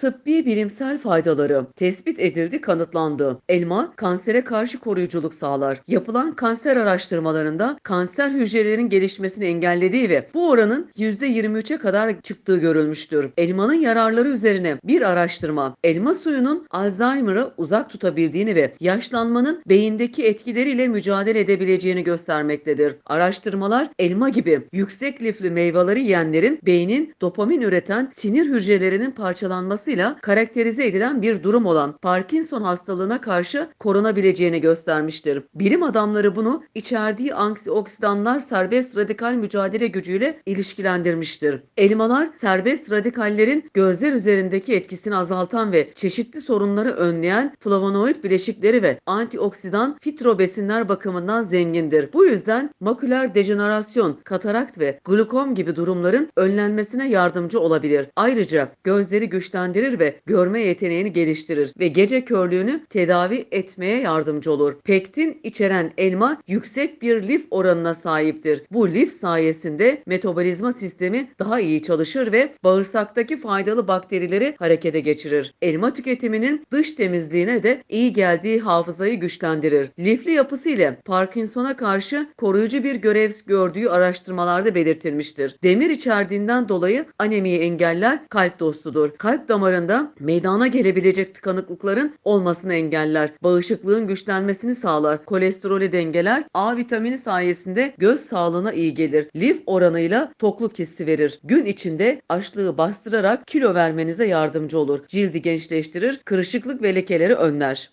Tıbbi bilimsel faydaları tespit edildi, kanıtlandı. Elma kansere karşı koruyuculuk sağlar. Yapılan kanser araştırmalarında kanser hücrelerinin gelişmesini engellediği ve bu oranın %23'e kadar çıktığı görülmüştür. Elmanın yararları üzerine bir araştırma elma suyunun Alzheimer'ı uzak tutabildiğini ve yaşlanmanın beyindeki etkileriyle mücadele edebileceğini göstermektedir. Araştırmalar elma gibi yüksek lifli meyveleri yiyenlerin beynin dopamin üreten sinir hücrelerinin parçalanmasıyla karakterize edilen bir durum olan Parkinson hastalığına karşı korunabileceğini göstermiştir. Bilim adamları bunu içerdiği antioksidanlar serbest radikal mücadele gücüyle ilişkilendirmiştir. Elmalar serbest radikallerin gözler üzerindeki etkisini azaltan ve çeşitli sorunları önleyen flavonoid bileşikleri ve antioksidan fitrobesinler bakımından zengindir. Bu yüzden maküler dejenerasyon, katarakt ve glukom gibi durumların önlenmesine yardımcı olabilir. Ayrıca gözleri güçlendirir ve görme yeteneğini geliştirir ve gece körlüğünü tedavi etmeye yardımcı olur. Pektin içeren elma yüksek bir lif oranına sahiptir. Bu lif sayesinde metabolizma sistemi daha iyi çalışır ve bağırsaktaki faydalı bakterileri harekete geçirir. Elma tüketiminin dış temizliğine de iyi geldiği hafızayı güçlendirir. Lifli yapısı ile Parkinson'a karşı koruyucu bir görev gördüğü araştırmalarda belirtilmiştir. Demir içerdiğinden dolayı anemiyi engeller, kalp dostudur. Kalp damarında meydana gelebilecek tıkanıklıkların olmasını engeller. Bağışıklığın güçlenmesini sağlar. Kolesterolü dengeler. A vitamini sayesinde göz sağlığına iyi gelir. Lif oranıyla tokluk hissi verir. Gün içinde açlığı bastırarak kilo vermenize yardımcı olur. Cildi gençleştirir, kırışıklık ve lekeleri önler.